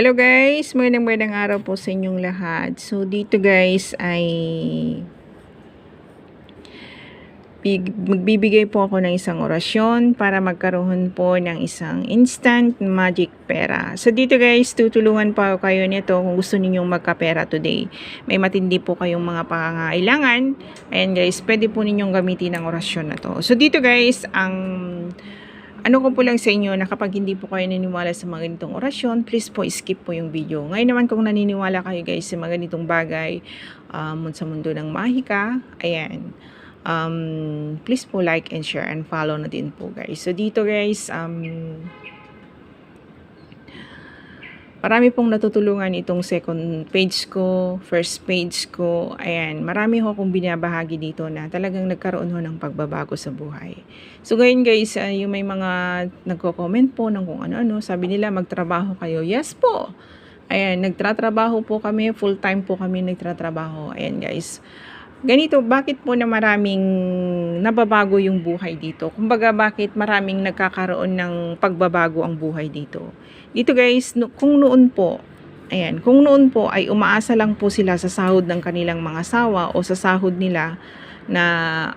Hello guys, magandang magandang araw po sa inyong lahat. So dito guys ay big, magbibigay po ako ng isang orasyon para magkaroon po ng isang instant magic pera. So dito guys, tutulungan pa kayo nito kung gusto ninyong magkapera today. May matindi po kayong mga pangangailangan. Ayan guys, pwede po ninyong gamitin ang orasyon na to. So dito guys, ang ano ko po lang sa inyo na kapag hindi po kayo naniniwala sa mga ganitong orasyon, please po skip po yung video. Ngayon naman kung naniniwala kayo guys sa mga ganitong bagay um, sa mundo ng mahika, ayan, um, please po like and share and follow na din po guys. So dito guys, um, Marami pong natutulungan itong second page ko, first page ko. Ayan, marami ho akong binabahagi dito na talagang nagkaroon ho ng pagbabago sa buhay. So ngayon guys, uh, yung may mga nagko-comment po ng kung ano-ano, sabi nila magtrabaho kayo. Yes po! Ayan, nagtratrabaho po kami, full time po kami nagtratrabaho. Ayan guys. Ganito, bakit po na maraming nababago yung buhay dito? Kumbaga, bakit maraming nagkakaroon ng pagbabago ang buhay dito? Dito guys, no, kung noon po, ayan, kung noon po ay umaasa lang po sila sa sahod ng kanilang mga asawa o sa sahod nila na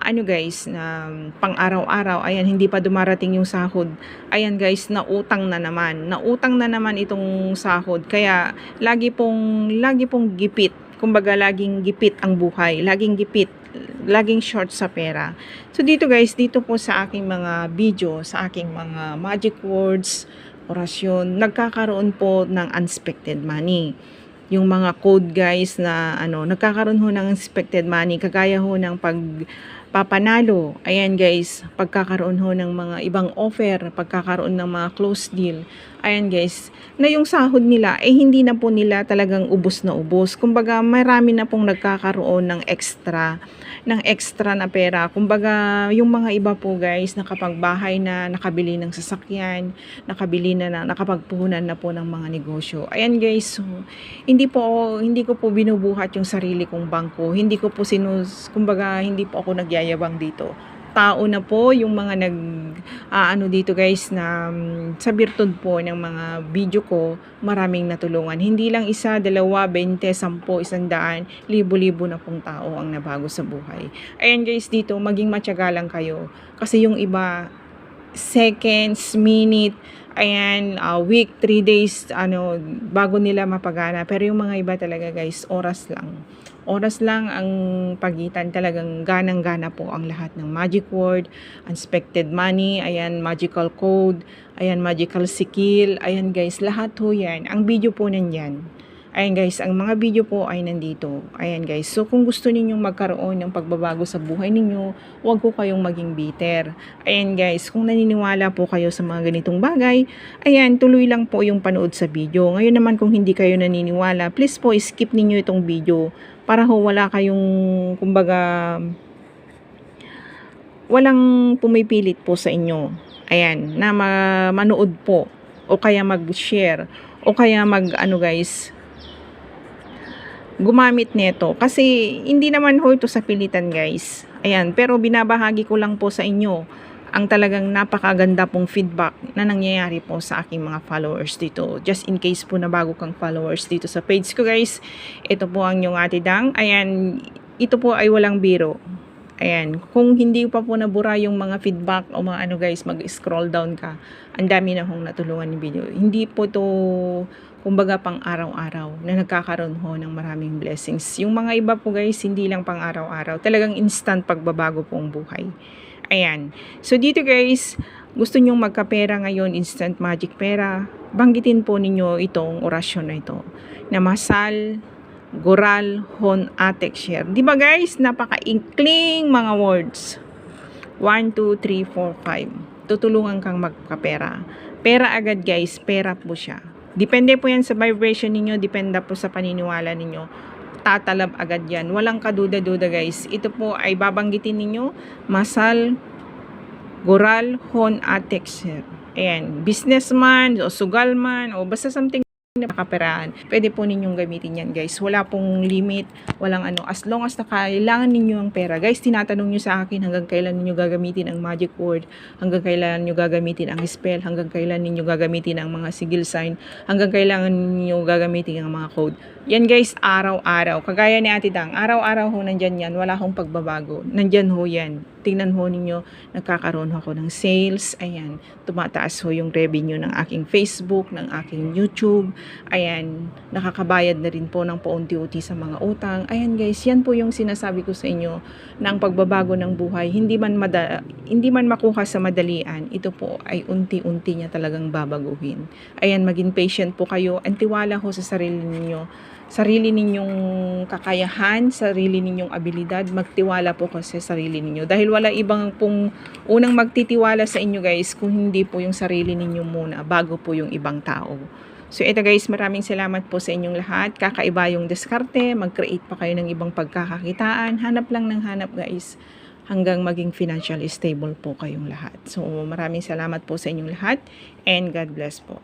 ano guys, na pang araw-araw, ayan, hindi pa dumarating yung sahod. Ayan guys, nautang na naman. Nautang na naman itong sahod. Kaya, lagi pong, lagi pong gipit kumbaga laging gipit ang buhay, laging gipit, laging short sa pera. So dito guys, dito po sa aking mga video, sa aking mga magic words, orasyon, nagkakaroon po ng unexpected money. Yung mga code guys na ano, nagkakaroon ho ng unexpected money, kagaya ho ng pag papanalo. Ayan guys, pagkakaroon ho ng mga ibang offer, pagkakaroon ng mga close deal. Ayan guys, na yung sahod nila eh hindi na po nila talagang ubos na ubos. Kumbaga marami na pong nagkakaroon ng extra ng extra na pera. Kumbaga, yung mga iba po guys, nakapagbahay na, nakabili ng sasakyan, nakabili na, na nakapagpuhunan na po ng mga negosyo. Ayan guys, so, hindi po hindi ko po binubuhat yung sarili kong bangko. Hindi ko po sinus, kumbaga, hindi po ako nagyayabang dito tao na po yung mga nag uh, ano dito guys na um, sa virtud po ng mga video ko maraming natulungan. Hindi lang isa, dalawa, 20, 10, isang daan libo-libo na pong tao ang nabago sa buhay. Ayan guys dito maging matyaga lang kayo. Kasi yung iba seconds, minute ayan, uh, week, 3 days, ano, bago nila mapagana. Pero yung mga iba talaga guys, oras lang. Oras lang ang pagitan talagang ganang-gana po ang lahat ng magic word, unexpected money, ayan, magical code, ayan, magical skill, ayan guys, lahat ho yan. Ang video po nandyan. Ayan guys, ang mga video po ay nandito. Ayan guys, so kung gusto ninyong magkaroon ng pagbabago sa buhay ninyo, huwag ko kayong maging bitter. Ayan guys, kung naniniwala po kayo sa mga ganitong bagay, ayan, tuloy lang po yung panood sa video. Ngayon naman kung hindi kayo naniniwala, please po skip ninyo itong video para ho wala kayong, kumbaga, walang pumipilit po sa inyo. Ayan, na ma- manood po o kaya mag-share o kaya mag ano guys gumamit nito. Kasi hindi naman ho ito sa pilitan guys. Ayan, pero binabahagi ko lang po sa inyo ang talagang napakaganda pong feedback na nangyayari po sa aking mga followers dito. Just in case po na bago kang followers dito sa page ko guys, ito po ang yung ate Dang. Ayan, ito po ay walang biro. Ayan, kung hindi pa po nabura yung mga feedback o mga ano guys, mag-scroll down ka. Ang dami na hong natulungan ng video. Hindi po to kumbaga pang araw-araw na nagkakaroon ho ng maraming blessings. Yung mga iba po guys, hindi lang pang araw-araw. Talagang instant pagbabago po ang buhay. Ayan. So dito guys, gusto nyong magkapera ngayon, instant magic pera, banggitin po ninyo itong orasyon na ito. Na masal, Goral, Hon, Atek, Share. Di ba guys, napaka-inkling mga words. 1, 2, 3, 4, 5. Tutulungan kang magkapera. Pera agad guys, pera po siya. Depende po yan sa vibration ninyo, depende po sa paniniwala ninyo. Tatalab agad yan. Walang kaduda-duda guys. Ito po ay babanggitin ninyo, Masal, Goral, Hon, Atek, Share. Ayan, businessman, o sugalman, o basta something nakaperahan, pwede po ninyong gamitin yan guys. Wala pong limit, walang ano. As long as na kailangan ninyo ang pera. Guys, tinatanong nyo sa akin hanggang kailan ninyo gagamitin ang magic word, hanggang kailan ninyo gagamitin ang spell, hanggang kailan ninyo gagamitin ang mga sigil sign, hanggang kailangan ninyo gagamitin ang mga code. Yan guys, araw-araw. Kagaya ni Ate Dang, araw-araw ho nandyan yan. Wala hong pagbabago. Nandyan ho yan. Tingnan ho ninyo, nagkakaroon ako ng sales. Ayan, tumataas ho yung revenue ng aking Facebook, ng aking YouTube. Ayan, nakakabayad na rin po ng paunti-unti sa mga utang. Ayan guys, yan po yung sinasabi ko sa inyo ng pagbabago ng buhay. Hindi man, mada, hindi man makuha sa madalian, ito po ay unti-unti niya talagang babaguhin. Ayan, maging patient po kayo and tiwala ho sa sarili ninyo sarili ninyong kakayahan, sarili ninyong abilidad, magtiwala po kasi sa sarili ninyo. Dahil wala ibang pong unang magtitiwala sa inyo guys kung hindi po yung sarili ninyo muna bago po yung ibang tao. So ito guys, maraming salamat po sa inyong lahat. Kakaiba yung diskarte, mag-create pa kayo ng ibang pagkakakitaan. Hanap lang ng hanap guys hanggang maging financially stable po kayong lahat. So maraming salamat po sa inyong lahat and God bless po.